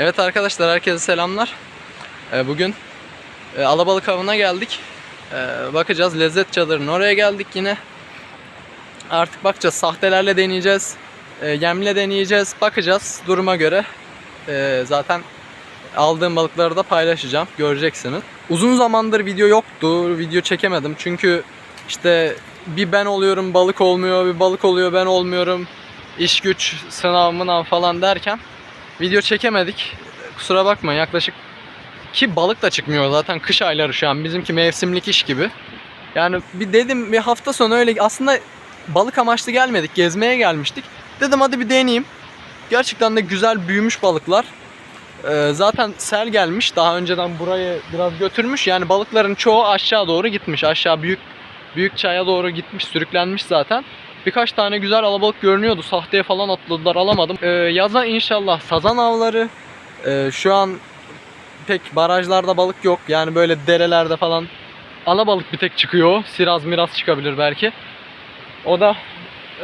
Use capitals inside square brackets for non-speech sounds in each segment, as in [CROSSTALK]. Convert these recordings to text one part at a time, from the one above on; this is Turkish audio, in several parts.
Evet arkadaşlar herkese selamlar. Ee, Bugün e, Alabalık avına geldik. Ee, Bakacağız lezzet çadırının oraya geldik yine. Artık bakacağız sahtelerle deneyeceğiz. e, Yemle deneyeceğiz. Bakacağız duruma göre. Ee, Zaten aldığım balıkları da paylaşacağım. Göreceksiniz. Uzun zamandır video yoktu. Video çekemedim. Çünkü işte bir ben oluyorum balık olmuyor. Bir balık oluyor ben olmuyorum. İş güç sınav falan derken video çekemedik. Kusura bakmayın yaklaşık ki balık da çıkmıyor zaten kış ayları şu an bizimki mevsimlik iş gibi. Yani bir dedim bir hafta sonu öyle aslında balık amaçlı gelmedik gezmeye gelmiştik. Dedim hadi bir deneyeyim. Gerçekten de güzel büyümüş balıklar. Ee, zaten sel gelmiş daha önceden burayı biraz götürmüş. Yani balıkların çoğu aşağı doğru gitmiş. Aşağı büyük büyük çaya doğru gitmiş sürüklenmiş zaten. Birkaç tane güzel alabalık görünüyordu. Sahteye falan atladılar alamadım. Ee, yaza inşallah sazan avları. Ee, şu an pek barajlarda balık yok. Yani böyle derelerde falan alabalık bir tek çıkıyor. Siraz miraz çıkabilir belki. O da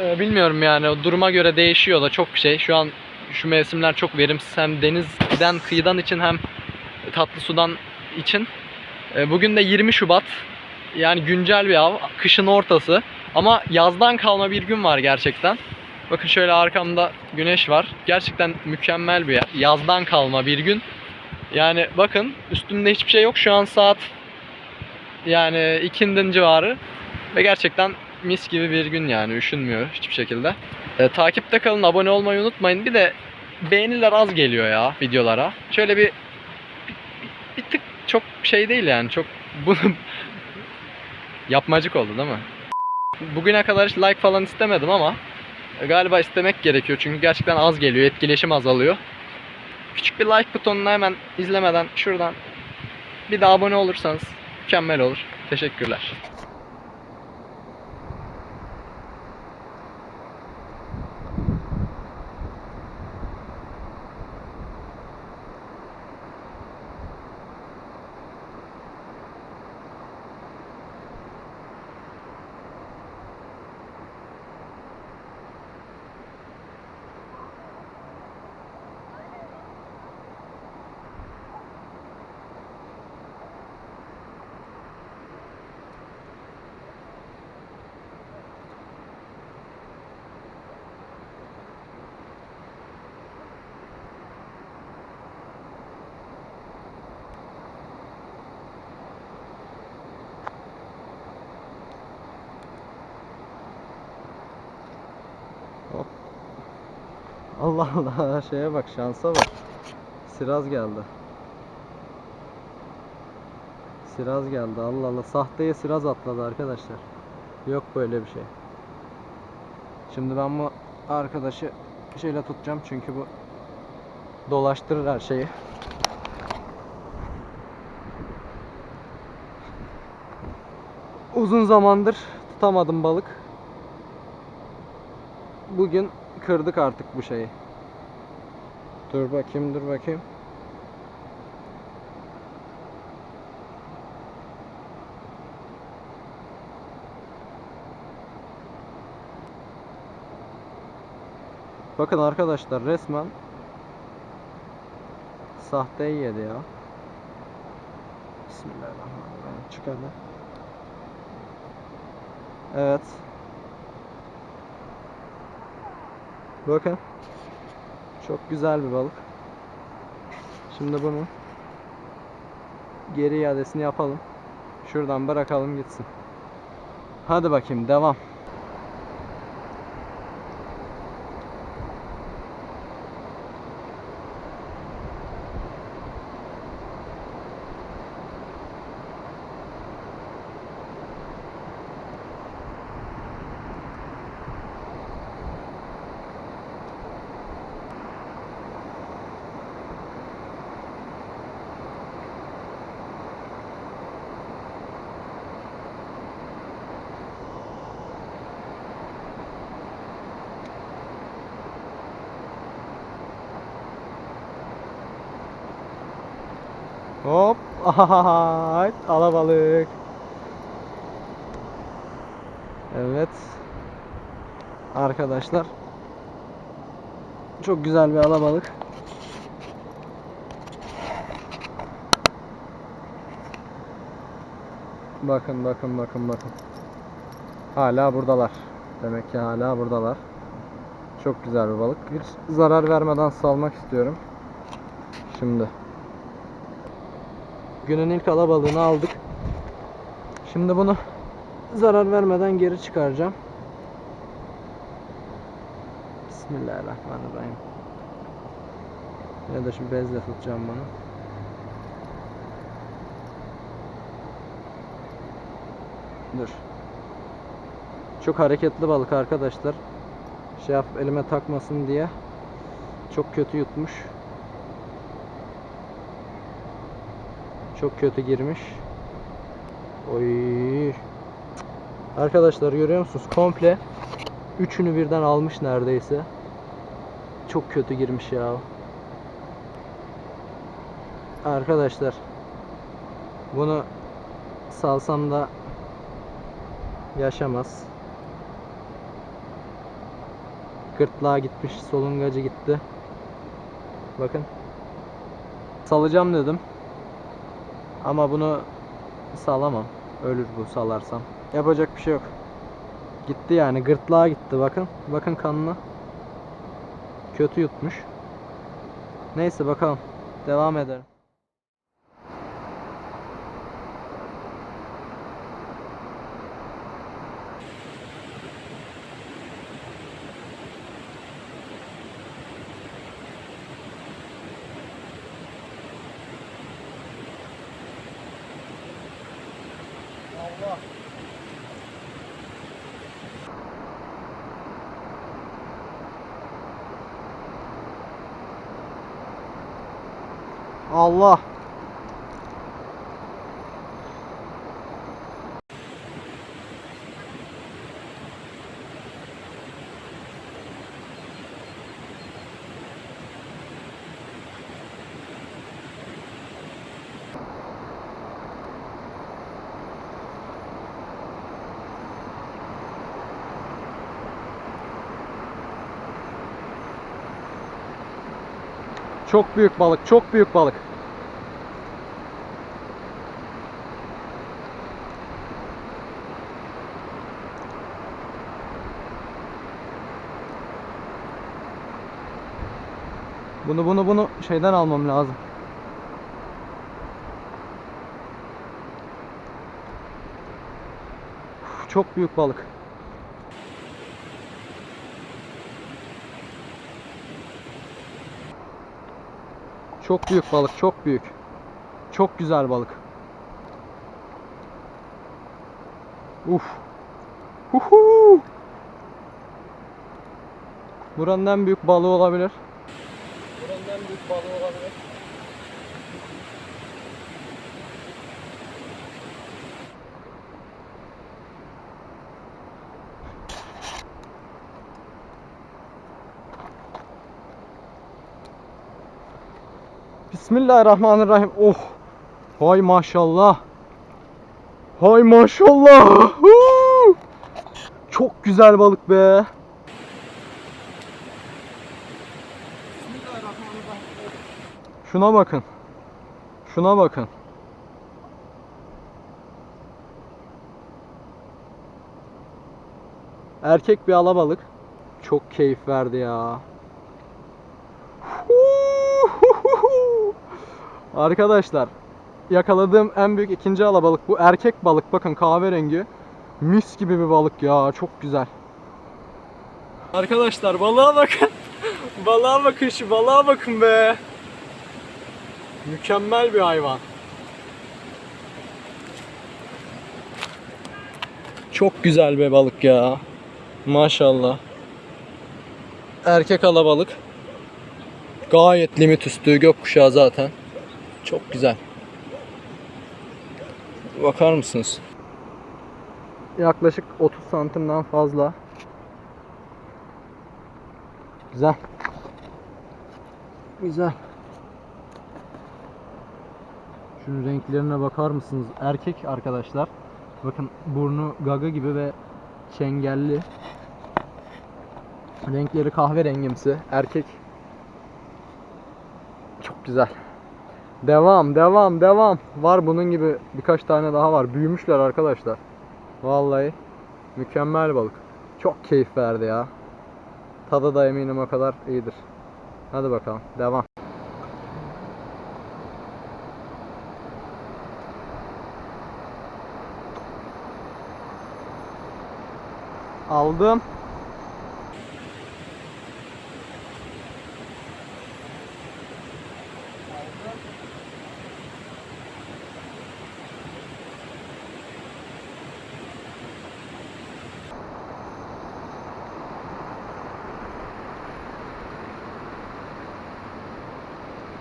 e, bilmiyorum yani duruma göre değişiyor da çok şey. Şu an şu mevsimler çok verimsiz hem denizden kıyıdan için hem tatlı sudan için. E, bugün de 20 Şubat. Yani güncel bir av. Kışın ortası. Ama yazdan kalma bir gün var gerçekten. Bakın şöyle arkamda güneş var. Gerçekten mükemmel bir yer. Yazdan kalma bir gün. Yani bakın üstümde hiçbir şey yok. Şu an saat yani ikindin civarı. Ve gerçekten mis gibi bir gün yani. Üşünmüyor hiçbir şekilde. E, takipte kalın. Abone olmayı unutmayın. Bir de beğeniler az geliyor ya videolara. Şöyle bir bir, bir- tık çok şey değil yani. Çok [LAUGHS] bunu yapmacık oldu değil mi? Bugüne kadar hiç like falan istemedim ama galiba istemek gerekiyor çünkü gerçekten az geliyor, etkileşim azalıyor. Küçük bir like butonuna hemen izlemeden şuradan bir de abone olursanız mükemmel olur. Teşekkürler. Allah Allah şeye bak şansa bak. Siraz geldi. Siraz geldi Allah Allah. Sahteye siraz atladı arkadaşlar. Yok böyle bir şey. Şimdi ben bu arkadaşı şeyle tutacağım çünkü bu dolaştırır her şeyi. Uzun zamandır tutamadım balık. Bugün kırdık artık bu şeyi. Dur bakayım, dur bakayım. Bakın arkadaşlar resmen sahteyi yedi ya. Bismillahirrahmanirrahim. Çık. Evet. Bakın. Çok güzel bir balık. Şimdi bunu geri iadesini yapalım. Şuradan bırakalım gitsin. Hadi bakayım devam. Hop. Alabalık. Evet. Arkadaşlar. Çok güzel bir alabalık. Bakın bakın bakın bakın. Hala buradalar. Demek ki hala buradalar. Çok güzel bir balık. Hiç zarar vermeden salmak istiyorum. Şimdi. Günün ilk alabalığını aldık. Şimdi bunu zarar vermeden geri çıkaracağım. Bismillahirrahmanirrahim. Ya da şu bezle tutacağım bunu. Dur. Çok hareketli balık arkadaşlar. Şey yap elime takmasın diye. Çok kötü yutmuş. Çok kötü girmiş. Oy. Arkadaşlar görüyor musunuz? Komple üçünü birden almış neredeyse. Çok kötü girmiş ya. Arkadaşlar bunu salsam da yaşamaz. Gırtlağa gitmiş, solungacı gitti. Bakın. Salacağım dedim. Ama bunu salamam. Ölür bu salarsam. Yapacak bir şey yok. Gitti yani gırtlağa gitti bakın. Bakın kanına. Kötü yutmuş. Neyse bakalım. Devam edelim. Allah. Çok büyük balık, çok büyük balık. Bunu bunu bunu şeyden almam lazım. Uf, Çok büyük balık. Çok büyük balık, çok büyük. Çok güzel balık. Uf. Huhu. Buranın en büyük balığı olabilir. En büyük balığı olabilir. Bismillahirrahmanirrahim. Oh. Hay maşallah. Hay maşallah. Çok güzel balık be. Şuna bakın. Şuna bakın. Erkek bir alabalık. Çok keyif verdi ya. [LAUGHS] Arkadaşlar yakaladığım en büyük ikinci alabalık bu erkek balık bakın kahverengi. Mis gibi bir balık ya çok güzel. Arkadaşlar balığa bakın. [LAUGHS] balığa bakın şu balığa bakın be. Mükemmel bir hayvan. Çok güzel bir balık ya. Maşallah. Erkek alabalık. Gayet limit üstü gökkuşağı zaten. Çok güzel. Bakar mısınız? Yaklaşık 30 santimden fazla. Güzel. Güzel. Şunun renklerine bakar mısınız? Erkek arkadaşlar. Bakın burnu gaga gibi ve çengelli. Renkleri kahverengimsi. Erkek. Çok güzel. Devam, devam, devam. Var bunun gibi birkaç tane daha var. Büyümüşler arkadaşlar. Vallahi mükemmel balık. Çok keyif verdi ya. Tadı da eminim o kadar iyidir. Hadi bakalım, devam. Aldım.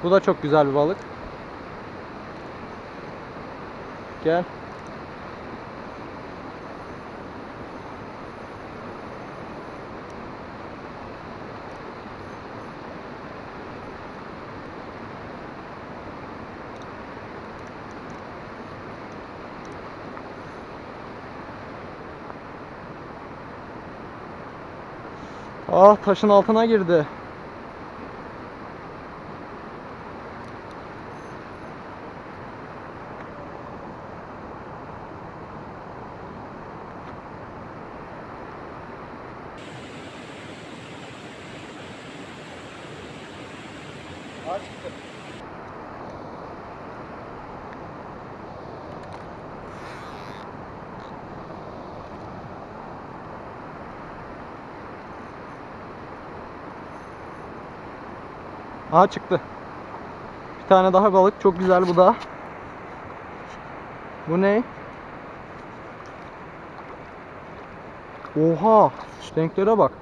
Bu da çok güzel bir balık. Gel. Ah taşın altına girdi. Aha çıktı. Bir tane daha balık. Çok güzel bu da. Bu ne? Oha! Renklere bak.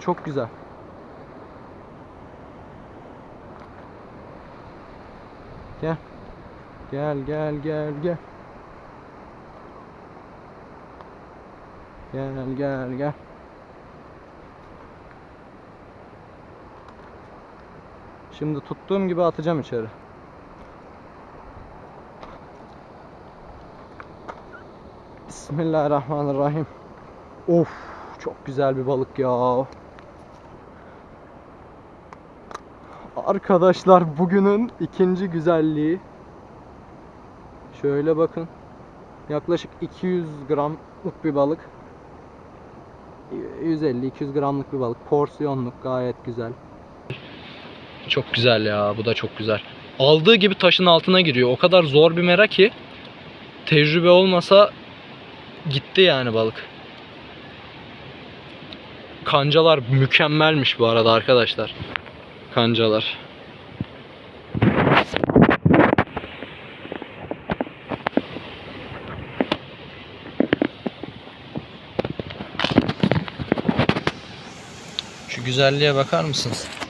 Çok güzel. Gel. Gel gel gel gel. Gel gel gel. Şimdi tuttuğum gibi atacağım içeri. Bismillahirrahmanirrahim. Of, çok güzel bir balık ya. Arkadaşlar bugünün ikinci güzelliği. Şöyle bakın. Yaklaşık 200 gramlık bir balık. 150-200 gramlık bir balık. Porsiyonluk gayet güzel. Çok güzel ya. Bu da çok güzel. Aldığı gibi taşın altına giriyor. O kadar zor bir mera ki tecrübe olmasa gitti yani balık. Kancalar mükemmelmiş bu arada arkadaşlar. Kancalar. Şu güzelliğe bakar mısınız?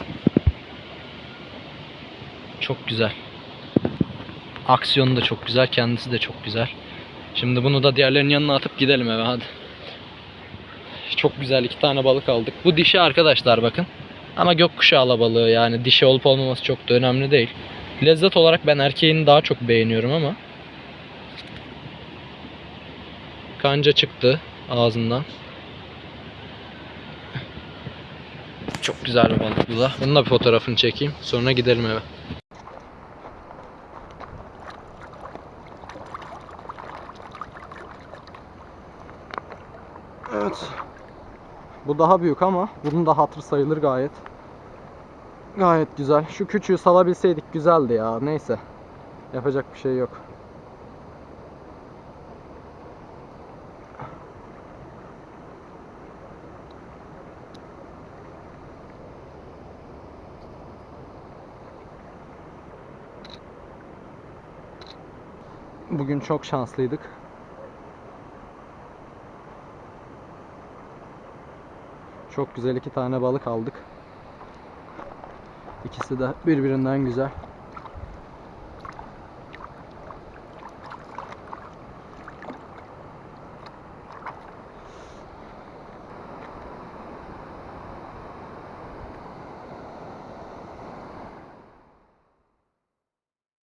Çok güzel. Aksiyonu da çok güzel, kendisi de çok güzel. Şimdi bunu da diğerlerinin yanına atıp gidelim eve hadi. Çok güzel iki tane balık aldık. Bu dişi arkadaşlar bakın. Ama gökkuşağı alabalığı yani dişi olup olmaması çok da önemli değil. Lezzet olarak ben erkeğini daha çok beğeniyorum ama. Kanca çıktı ağzından. Çok güzel bir balık bu da. Bunun da bir fotoğrafını çekeyim. Sonra gidelim eve. Evet. Bu daha büyük ama bunun da hatır sayılır gayet. Gayet güzel. Şu küçüğü salabilseydik güzeldi ya. Neyse. Yapacak bir şey yok. Bugün çok şanslıydık. Çok güzel iki tane balık aldık. İkisi de birbirinden güzel.